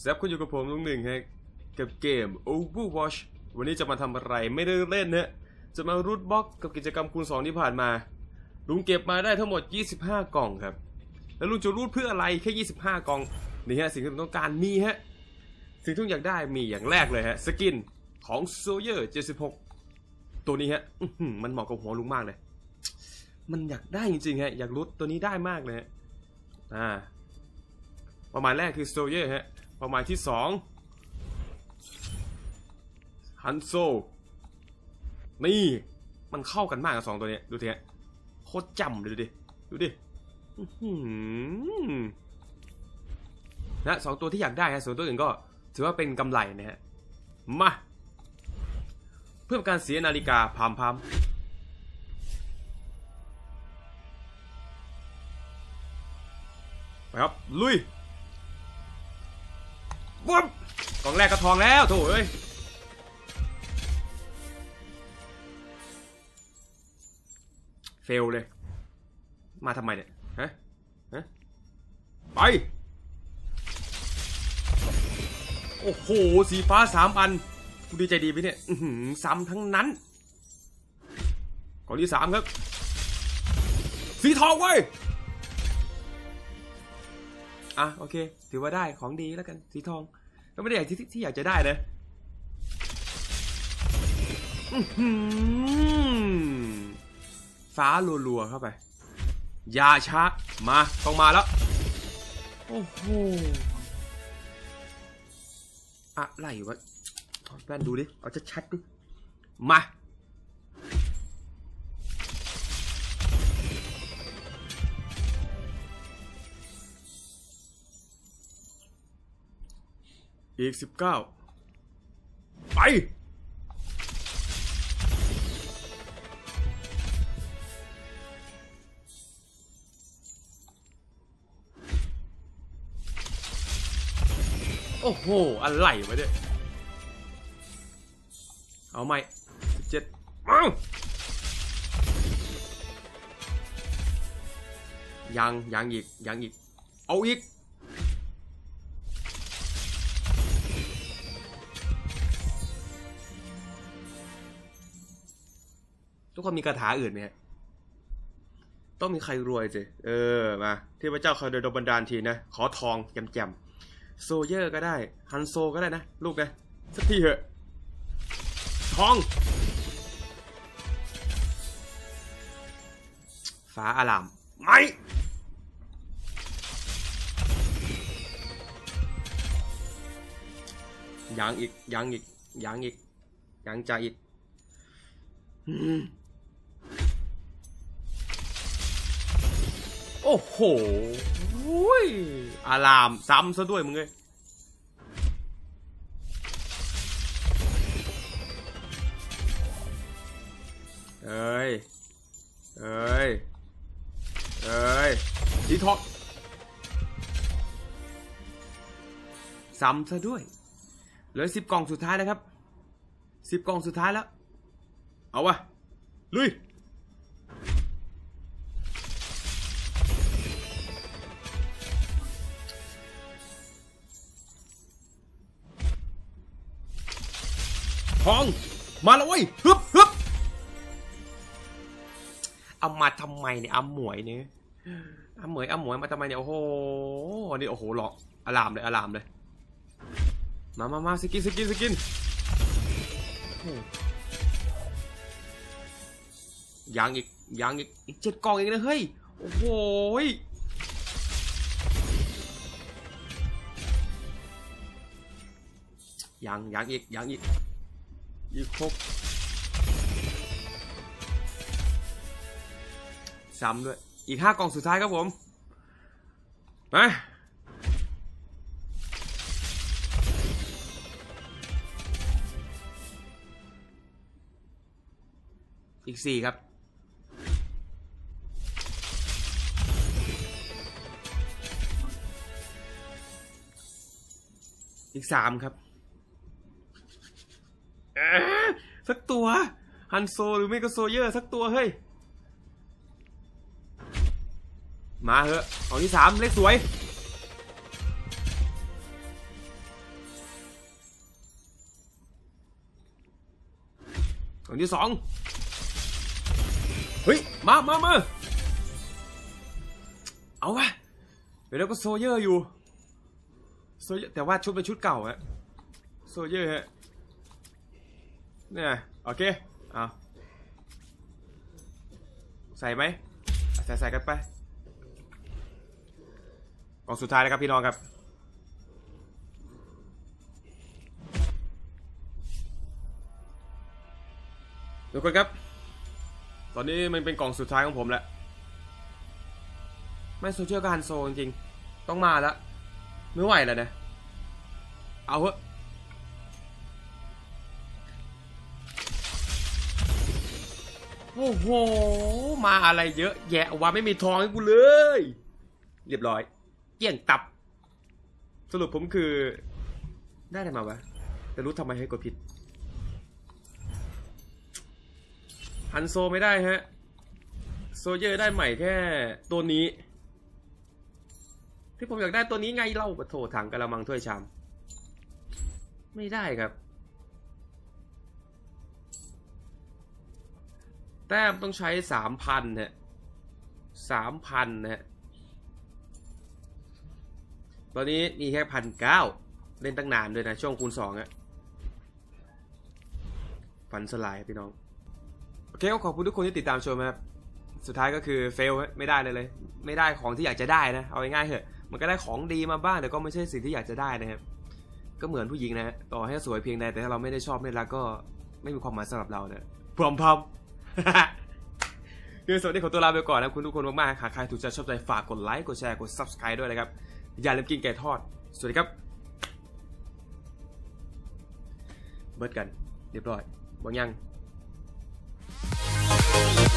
แซบคุณอยู่กับผมลุงหนึ่งฮะกับเกม Overwatch วันนี้จะมาทำอะไรไม่ได้เล่นนะจะมารูทบล็อกกับกิจกรรมคูณ 2 ที่ผ่านมา ลุงเก็บมาได้ทั้งหมด 25 กล่องครับ แล้วลุงจะรูดเพื่ออะไรแค่ 25 กล่องนี่ฮะสิ่งที่ลุงต้องการมีฮะสิ่งที่ลุงอยากได้มีอย่างแรกเลยฮะสกินของโซเยอร์76 ตัวนี้ฮะมันเหมาะกับหัวลุงมากเลย มันอยากได้จริงๆฮะอยากรูดตัวนี้ได้มากเลยฮะอ่าประมาณแรกคือโซเยอร์ฮะ ประมาณที่สองฮันโซ นี่มันเข้ากันมากกับสองตัวเนี้ยดูทีฮะโคตรจำเลยดูดิ ดูดิอื้อหือนะสองตัวที่อยากได้ฮะส่วนตัวอื่นก็ถือว่าเป็นกำไรนะฮะ มา เพื่อการเสียนาฬิกาพามพามไปครับ ลุย องแรกก็ทองแล้วโถเอ้ยเฟลเลย มาทำไมเนี่ยฮะฮะไป โอ้โห สีฟ้าสามอันกูดีใจดีไปเนี่ยซ้ำทั้งนั้นกล่องที่สามครับ สีทองเว้ยอะโอเค ถือว่าได้ของดีแล้วกัน สีทอง ก็ไม่ได้อย่างที่ที่อยากจะได้นะฟ้ารัวๆเข้าไป ยาช้ามาต้องมาแล้ว โอ้โห อะไรวะถอดแว่นดูดิ เอาชัดๆดิ มา อีกสิบเก้าไป โอ้โห อะไรวะเนี่ย เอาใหม่สิบเจ็ดเอายัง ยังอีก ยังอีก เอาอีก ทุกคนมีคาถาอื่นไหมฮะต้องมีใครรวยสิเออมาเทพเจ้าคอยโดนบันดาลทีนะ ขอทองแจมๆโซเยอร์ก็ได้ฮันโซก็ได้นะ ลูกนะ สักทีเถอะ ทอง ฟ้าอาราม ไม่ยังอีกยังอีกยังอีกยังจะอีก อืม โอ้โหอุ้ยอาราม ซ้ำซะด้วยมึงเลยเอ้ย เอ้ย เอ้ยดีท็อกซ้ำซะด้วย เหลือสิบกล่องสุดท้ายแล้วครับสิบกล่องสุดท้ายแล้ว เอาวะลุย อง มาแล้วเว้ยฮึบฮึบเอามาทำไมเนี่ยอาหมวยเนี่ยอาหมวยอาหมวยมาทำไมเนี่ยโอ้โหนี่โอ้โหหลอกอลามเลยอลามเลย มามามาสกินสกินสกินอ้ยังอีกยังอีกอีกเจ็ดกล่องอีกนะเฮ้ยโอ้โหยยังยังอีกยังอีก อีกหกซ้ำด้วย อีกห้ากล่องสุดท้ายครับผมมาอีกสี่ครับ อีกสามครับ สักตัว ฮันโซหรือไม่ก็โซเยอร์สักตัวเฮ้ย มาเหอะเอาที่สามเลขสวย อันที่สองเฮ้ย มามามาเอาวะเดี๋ยวก็โซเยอร์อยู่ โซเยอร์แต่ว่าชุดเป็นชุดเก่าอะโซเยอร์ เนี่ยโอเคเอาใส่ไหมใส่ใส่กันไปกล่องสุดท้ายนะครับพี่น้องครับทุกคนครับ ตอนนี้มันเป็นกล่องสุดท้ายของผมแล้ว ไม่โซเชียลก็ฮันโซจริงๆต้องมาแล้วไม่ไหวแล้วนะ เอาเถอะ โอ้โห มาอะไรเยอะ แยะว่าไม่มีทองให้กูเลย เรียบร้อยเกลี้ยงตับ สรุปผมคือ ได้อะไรมาวะ แต่รู้ทำไมให้กดผิดฮันโซไม่ได้ฮะ โซเยอร์ได้ใหม่แค่ตัวนี้ ที่ผมอยากได้ตัวนี้ไงเล่าปะโถถังกระมังถ้วยชาม ไม่ได้ครับ แต้มต้องใช้สามพันฮะสามพันฮะ ตอนนี้มีแค่พันเก้าเล่นตั้งนานด้วยนะ ช่วงคูณสองอะฟันสลายพี่น้อง โอเคก็ขอบคุณทุกคนที่ติดตามชมนะครับ สุดท้ายก็คือเฟลไม่ได้เลยเลย ไม่ได้ของที่อยากจะได้นะ เอาง่ายๆเถอะ มันก็ได้ของดีมาบ้างแต่ก็ไม่ใช่สิ่งที่อยากจะได้นะครับ ก็เหมือนผู้หญิงนะ ต่อให้สวยเพียงใดแต่ถ้าเราไม่ได้ชอบไม่รักก็ไม่มีความหมายสำหรับเราเนี่ยพร้อมพร้อม คือสวัสดีขอตัวลาไปก่อนนะคุณทุกคนมากๆค่ะใครถูกใจชอบใจฝากกดไลค์กดแชร์กด subscribe ด้วยนะครับ อย่าลืมกินไก่ทอด สวัสดีครับ เบิร์ดกัน เรียบร้อยบางยัง Thank.